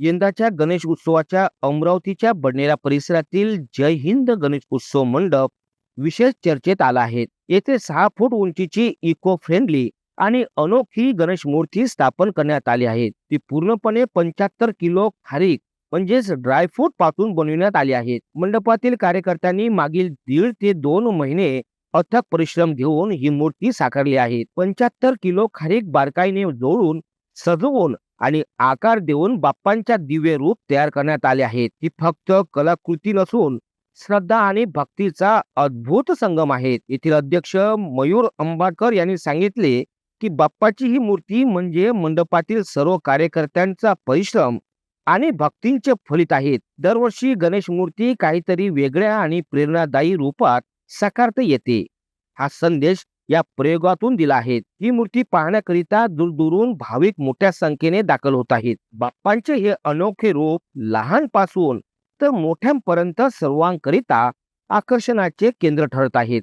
यंदाच्या गणेश उत्सवाच्या अमरावतीच्या बडनेरा परिसरातील जय हिंद गणेश उत्सव मंडप विशेष चर्चेत आला आहे. येथे सहा फूट उंचीची इको फ्रेंडली आणि अनोखी गणेश मूर्ती स्थापन करण्यात आली आहे. ती पूर्णपणे पंच्याहत्तर किलो खारीक म्हणजेच ड्रायफ्रूटपासून बनविण्यात आली आहेत मंडपातील कार्यकर्त्यांनी मागील दीड ते दोन महिने अथक परिश्रम घेऊन ही मूर्ती साकारली आहे. पंच्याहत्तर किलो खारीक बारकाईने जोडून सजवून आणि आकार देऊन बाप्पांच्या दिव्य रूप तयार करण्यात आले आहेत ही फक्त कलाकृती नसून श्रद्धा आणि भक्तीचा अद्भुत संगम आहे. येथील अध्यक्ष मयूर अंबाडकर यांनी सांगितले की बाप्पाची ही मूर्ती म्हणजे मंडपातील सर्व कार्यकर्त्यांचा परिश्रम आणि भक्तींचे फलित आहेत दरवर्षी गणेश मूर्ती काहीतरी वेगळ्या आणि प्रेरणादायी रूपात साकारता येते. हा संदेश या प्रयोगातून दिला आहे. ही मूर्ती पाहण्याकरिता दूरदूरून भाविक मोठ्या संख्येने दाखल होत आहेत. बाप्पांचे हे अनोखे रूप लहानपासून तर मोठ्यांपर्यंत सर्वांकरिता आकर्षणाचे केंद्र ठरत आहेत.